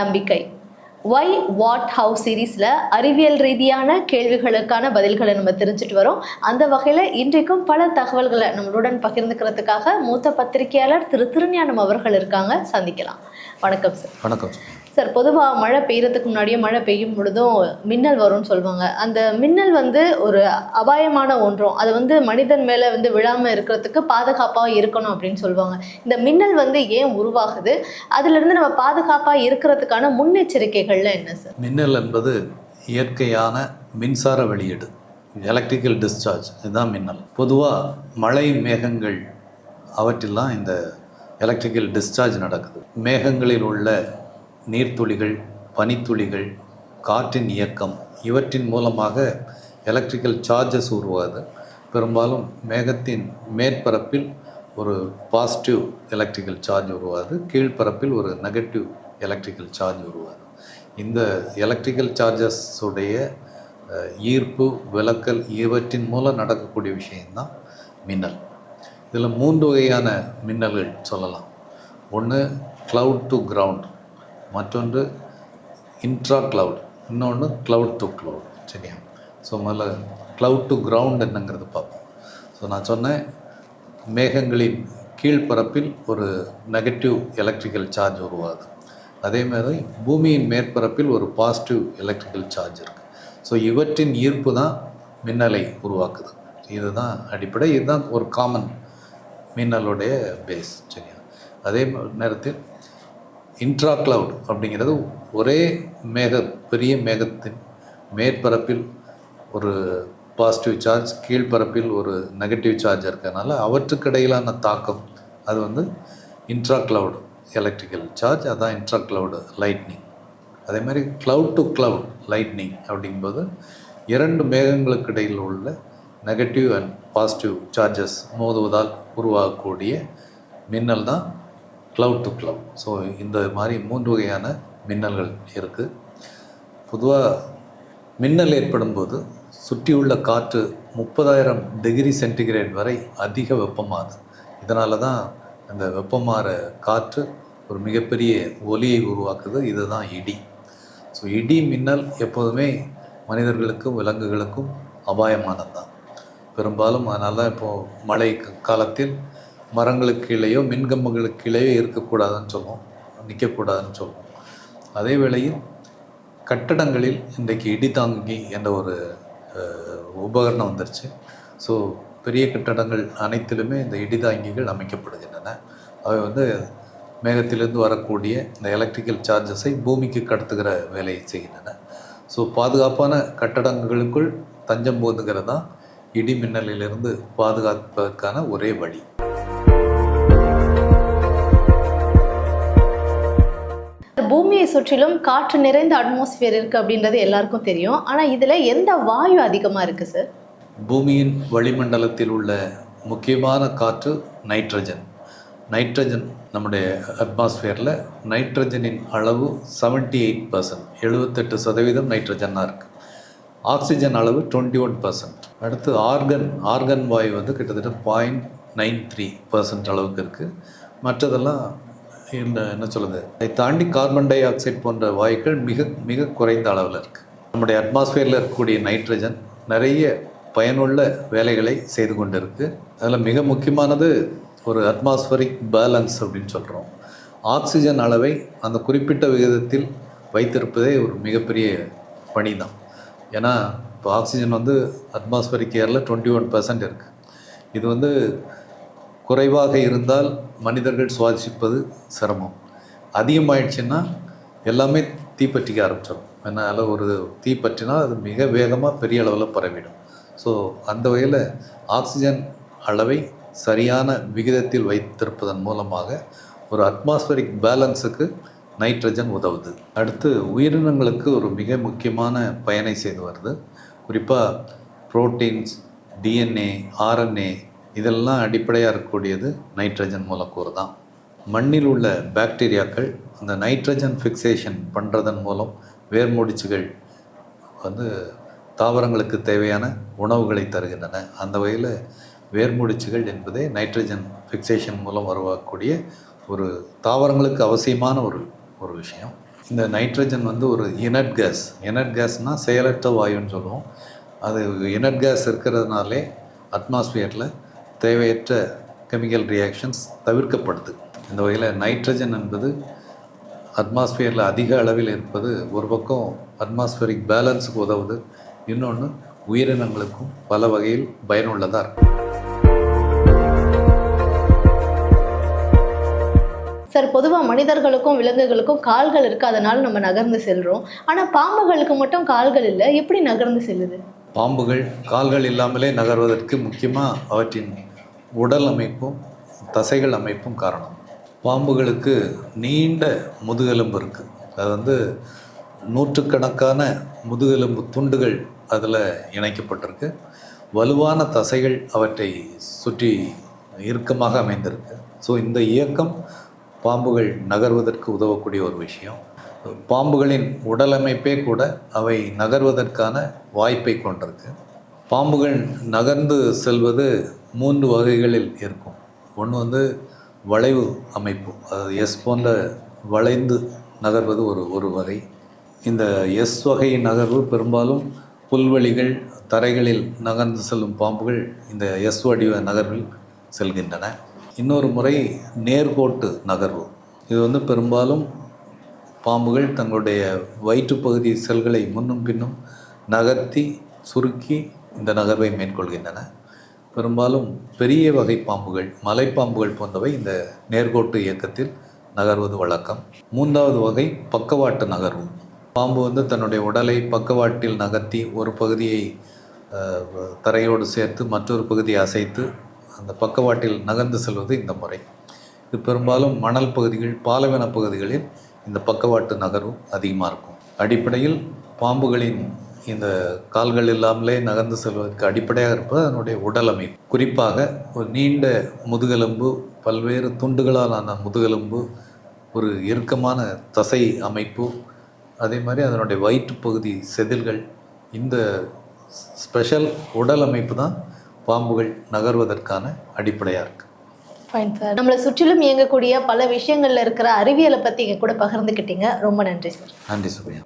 நம்பிக்கை. Why what how சீரீஸில் அறிவியல் ரீதியான கேள்விகளுக்கான பதில்களை நம்ம தெரிஞ்சுட்டு வரோம். அந்த வகையில் இன்றைக்கும் பல தகவல்களை நம்மளுடன் பகிர்ந்துக்கிறதுக்காக மூத்த பத்திரிகையாளர் திரு திருஞானம் அவர்கள் இருக்காங்க. சந்திக்கலாம். வணக்கம் சார் வணக்கம் சார் பொதுவாக மழை பெய்யறதுக்கு முன்னாடியே மழை பெய்யும் பொழுதும் மின்னல் வரும்னு சொல்லுவாங்க அந்த மின்னல் வந்து ஒரு அபாயமான ஒன்றும். அது வந்து மனிதன் மேலே வந்து விழாமல் இருக்கிறதுக்கு பாதுகாப்பாக இருக்கணும் அப்படின்னு சொல்லுவாங்க இந்த மின்னல் வந்து ஏன் உருவாகுது? அதுலேருந்து நம்ம பாதுகாப்பாக இருக்கிறதுக்கான முன்னெச்சரிக்கைகள்லாம் என்ன சார்? மின்னல் என்பது இயற்கையான மின்சார வெளியீடு எலக்ட்ரிக்கல் டிஸ்சார்ஜ் இதுதான் மின்னல். பொதுவாக மழை மேகங்கள் அவற்றெல்லாம் இந்த எலக்ட்ரிக்கல் டிஸ்சார்ஜ் நடக்குது. மேகங்களில் உள்ள நீர்த்துளிகள் பனித்துளிகள் காற்றின் இயக்கம் இவற்றின் மூலமாக எலக்ட்ரிக்கல் சார்ஜஸ் உருவாகுது. பெரும்பாலும் மேகத்தின் மேற்பரப்பில் ஒரு பாசிட்டிவ் எலக்ட்ரிக்கல் சார்ஜ் உருவாகுது. கீழ்ப்பரப்பில் ஒரு நெகட்டிவ் எலக்ட்ரிக்கல் சார்ஜ் உருவாகுது. இந்த எலக்ட்ரிக்கல் சார்ஜஸ் உடைய ஈர்ப்பு விலக்கல் இவற்றின் மூலம் நடக்கக்கூடிய விஷயந்தான் மின்னல். இதில் மூன்று வகையான மின்னல்கள் சொல்லலாம். ஒன்று க்ளவுட் டு கிரவுண்ட் மற்றொன்று இன்ட்ரா கிளவுட் இன்னொன்று க்ளவுட் டு க்ளவுட் சரியா? ஸோ முதல்ல க்ளவுட் டு கிரவுண்ட் என்னங்கிறது பார்ப்போம். ஸோ நான் சொன்னேன் மேகங்களின் கீழ்ப்பரப்பில் ஒரு நெகட்டிவ் எலக்ட்ரிக்கல் சார்ஜ் உருவாகுது அதே மாதிரி பூமியின் மேற்பரப்பில் ஒரு பாசிட்டிவ் எலக்ட்ரிக்கல் சார்ஜ் இருக்குது ஸோ இவற்றின் ஈர்ப்பு தான் மின்னலை உருவாக்குது. இதுதான் அடிப்படை. இதுதான் ஒரு காமன் மின்னலுடைய பேஸ் சரியா? அதே நேரத்தில் இன்ட்ரா கிளவுட் அப்படிங்கிறது ஒரே மேக பெரிய மேகத்தின் மேற்பரப்பில் ஒரு பாசிட்டிவ் சார்ஜ் கீழ்ப்பரப்பில் ஒரு நெகட்டிவ் சார்ஜ் இருக்கிறதுனால அவற்றுக்கிடையிலான தாக்கம் அது வந்து இன்ட்ரா கிளவுட் எலக்ட்ரிக்கல் சார்ஜ் அதான் இன்ட்ரா கிளவுடு லைட்னிங் அதே மாதிரி க்ளவுட் டு க்ளவுட் லைட்னிங் அப்படிங்கும்போது இரண்டு மேகங்களுக்கு இடையில் உள்ள நெகட்டிவ் அண்ட் பாசிட்டிவ் சார்ஜஸ் மோதுவதால் உருவாகக்கூடிய மின்னல் தான் க்ளவுட் டு cloud. ஸோ இந்த மாதிரி மூன்று வகையான மின்னல்கள் இருக்குது பொதுவாக மின்னல் ஏற்படும் போது சுற்றியுள்ள காற்று முப்பதாயிரம் டிகிரி சென்டிகிரேட் வரை அதிக வெப்பமாகுது. இதனால தான் அந்த வெப்பமாற காற்று ஒரு மிகப்பெரிய ஒலியை உருவாக்குது. இதுதான் இடி. ஸோ இடி மின்னல் எப்போதுமே மனிதர்களுக்கும் விலங்குகளுக்கும் அபாயமானது தான் பெரும்பாலும் அதனால் இப்போது மழை காலத்தில் மரங்களுக்கு கீழேயோ மின்கம்பங்களுக்கு கீழேயோ இருக்கக்கூடாதுன்னு சொல்லுவோம். நிற்கக்கூடாதுன்னு சொல்லுவோம். அதே வேளையில் கட்டடங்களில் இன்றைக்கு இடிதாங்கி என்ற ஒரு உபகரணம் வந்துருச்சு. ஸோ பெரிய கட்டடங்கள் அனைத்திலுமே இந்த இடிதாங்கிகள் அமைக்கப்படுகின்றன. அவை வந்து மேகத்திலிருந்து வரக்கூடிய இந்த எலக்ட்ரிக்கல் சார்ஜஸை பூமிக்கு கடத்துகிற வேலையை செய்கின்றன. ஸோ பாதுகாப்பான கட்டடங்களுக்குள் தஞ்சம் போதுங்கிறது தான் இடி மின்னலிலிருந்து பாதுகாப்பதற்கான ஒரே வழி. பூமியை சுற்றிலும் காற்று நிறைந்த அட்மாஸ்பியர் இருக்கு அப்படின்றது எல்லாருக்கும் தெரியும். ஆனா இதுல எந்த வாயு அதிகமா இருக்கு சார் பூமியின் வளிமண்டலத்தில் உள்ள முக்கியமான காற்று நைட்ரஜன் நைட்ரஜன் நம்முடைய அட்மாஸ்பியரில் நைட்ரஜனின் அளவு 78% எயிட் பர்சன்ட் எழுபத்தெட்டு சதவீதம் நைட்ரஜனாக இருக்குது ஆக்சிஜன் அளவு டுவெண்ட்டி ஒன் பர்சன்ட் அடுத்து ஆர்கன் ஆர்கன் வாயு வந்து கிட்டத்தட்ட பாயிண்ட் நைன் த்ரீ பர்சன்ட் அளவுக்கு இருக்குது மற்றதெல்லாம் என்ன என்ன சொல்லுது அதை தாண்டி கார்பன் டை ஆக்சைடு போன்ற வாயுக்கள் மிக மிக குறைந்த அளவில் இருக்குது நம்முடைய அட்மாஸ்பியரில் இருக்கக்கூடிய நைட்ரஜன் நிறைய பயனுள்ள வேலைகளை செய்து கொண்டு இருக்குது அதில் மிக முக்கியமானது ஒரு அட்மாஸ்பரிக் பேலன்ஸ் அப்படின்னு சொல்கிறோம் ஆக்சிஜன் அளவை அந்த குறிப்பிட்ட விகிதத்தில் வைத்திருப்பதே ஒரு மிகப்பெரிய பணி தான் ஏன்னா இப்போ ஆக்சிஜன் வந்து அட்மாஸ்பரிக் ஏரில் டுவெண்ட்டி ஒன் பர்சன்ட் இருக்குது இது வந்து குறைவாக இருந்தால் மனிதர்கள் சுவாசிப்பது சிரமம். அதிகமாயிடுச்சுன்னா எல்லாமே தீப்பற்றிக்க ஆரம்பிச்சிடும் அதனால் ஒரு தீப்பற்றினால் அது மிக வேகமாக பெரிய அளவில் பரவிடும். ஸோ அந்த வகையில் ஆக்சிஜன் அளவை சரியான விகிதத்தில் வைத்திருப்பதன் மூலமாக ஒரு அட்மாஸ்பரிக் பேலன்ஸுக்கு நைட்ரஜன் உதவுது. அடுத்து உயிரினங்களுக்கு ஒரு மிக முக்கியமான பயனை செய்து வருது. குறிப்பாக புரோட்டீன்ஸ் டிஎன்ஏ ஆர்என்ஏ இதெல்லாம் அடிப்படையாக இருக்கக்கூடியது நைட்ரஜன் மூலக்கூறு தான். மண்ணில் உள்ள பாக்டீரியாக்கள் அந்த நைட்ரஜன் ஃபிக்சேஷன் பண்ணுறதன் மூலம் வேர்முடிச்சுகள் வந்து தாவரங்களுக்கு தேவையான உணவுகளை தருகின்றன. அந்த வகையில் வேர்முடிச்சுகள் என்பதே நைட்ரஜன் ஃபிக்சேஷன் மூலம் உருவாக்கக்கூடிய ஒரு தாவரங்களுக்கு அவசியமான ஒரு ஒரு விஷயம். இந்த நைட்ரஜன் வந்து ஒரு இனட் கேஸ். இனட் கேஸ்னால் செயலற்ற வாயுன்னு சொல்லுவோம். அது இனட் கேஸ் இருக்கிறதுனாலே அட்மாஸ்பியரில் தேவையற்ற கெமிக்கல் ரியாக்ஷன்ஸ் தவிர்க்கப்படுது. இந்த வகையில் நைட்ரஜன் என்பது அட்மாஸ்பியரில் அதிக அளவில் இருப்பது ஒரு பக்கம் அட்மாஸ்பியரிக் பேலன்ஸுக்கு உதவுது இன்னொன்று உயிரினங்களுக்கும் பல வகையில் பயனுள்ளதாக இருக்கும். சார் பொதுவாக மனிதர்களுக்கும் விலங்குகளுக்கும் கால்கள் இருக்குது அதனால நம்ம நகர்ந்து செல்றோம். ஆனால் பாம்புகளுக்கு மட்டும் கால்கள் இல்லை எப்படி நகர்ந்து செல்லுது? பாம்புகள் கால்கள் இல்லாமலே நகர்வதற்கு முக்கியமாக அவற்றின் உடல் அமைப்பும் தசைகள் அமைப்பும் காரணம். பாம்புகளுக்கு நீண்ட முதுகெலும்பு இருக்குது அது வந்து நூற்றுக்கணக்கான முதுகெலும்பு துண்டுகள் அதில் இணைக்கப்பட்டிருக்கு. வலுவான தசைகள் அவற்றை சுற்றி இறுக்கமாக அமைந்திருக்கு. ஸோ இந்த இயக்கம் பாம்புகள் நகர்வதற்கு உதவக்கூடிய ஒரு விஷயம். பாம்புகளின் உடலமைப்பே கூட அவை நகர்வதற்கான வாய்ப்பை கொண்டிருக்கு. பாம்புகள் நகர்ந்து செல்வது மூன்று வகைகளில் இருக்கும். ஒன்று வந்து வளைவு அமைப்பு. அதாவது எஸ் போன்ற வளைந்து நகர்வது ஒரு ஒரு வகை. இந்த எஸ் வகை நகர்வு பெரும்பாலும் புல்வெளிகள் தரைகளில் நகர்ந்து செல்லும் பாம்புகள் இந்த எஸ் வடிவ நகர்வில் செல்கின்றன. இன்னொரு முறை நேர்கோட்டு நகர்வு. இது வந்து பெரும்பாலும் பாம்புகள் தங்களுடைய வயிற்றுப்பகுதி செல்களை முன்னும் பின்னும் நகர்த்தி சுருக்கி இந்த நகர்வை மேற்கொள்கின்றன. பெரும்பாலும் பெரிய வகை பாம்புகள் மலைப்பாம்புகள் போன்றவை இந்த நேர்கோட்டு இயக்கத்தில் நகர்வது வழக்கம். மூன்றாவது வகை பக்கவாட்டு நகர்வு. பாம்பு வந்து தன்னுடைய உடலை பக்கவாட்டில் நகர்த்தி ஒரு பகுதியை தரையோடு சேர்த்து மற்றொரு பகுதியை அசைத்து அந்த பக்கவாட்டில் நகர்ந்து செல்வது இந்த முறை. இது பெரும்பாலும் மணல் பகுதிகள் பாலைவன பகுதிகளில் இந்த பக்கவாட்டு நகர்வு அதிகமாக இருக்கும். அடிப்படையில் பாம்புகளின் இந்த கால்கள் இல்லாமலே நகர்ந்து செல்வதற்கு அடிப்படையாக இருப்பது அதனுடைய உடல் அமைப்பு. குறிப்பாக ஒரு நீண்ட முதுகெலும்பு பல்வேறு துண்டுகளால் ஆன முதுகெலும்பு ஒரு இறுக்கமான தசை அமைப்பு அதே மாதிரி அதனுடைய வயிற்றுப்பகுதி செதில்கள் இந்த ஸ்பெஷல் உடல் அமைப்பு தான் பாம்புகள் நகர்வதற்கான அடிப்படையாக இருக்குது ஃபைன் சார் நம்மளை சுற்றிலும் இயங்கக்கூடிய பல விஷயங்கள்ல இருக்கிற அறிவியலை பற்றி கூட பகிர்ந்துக்கிட்டீங்க. ரொம்ப நன்றி சார் நன்றி சுபையா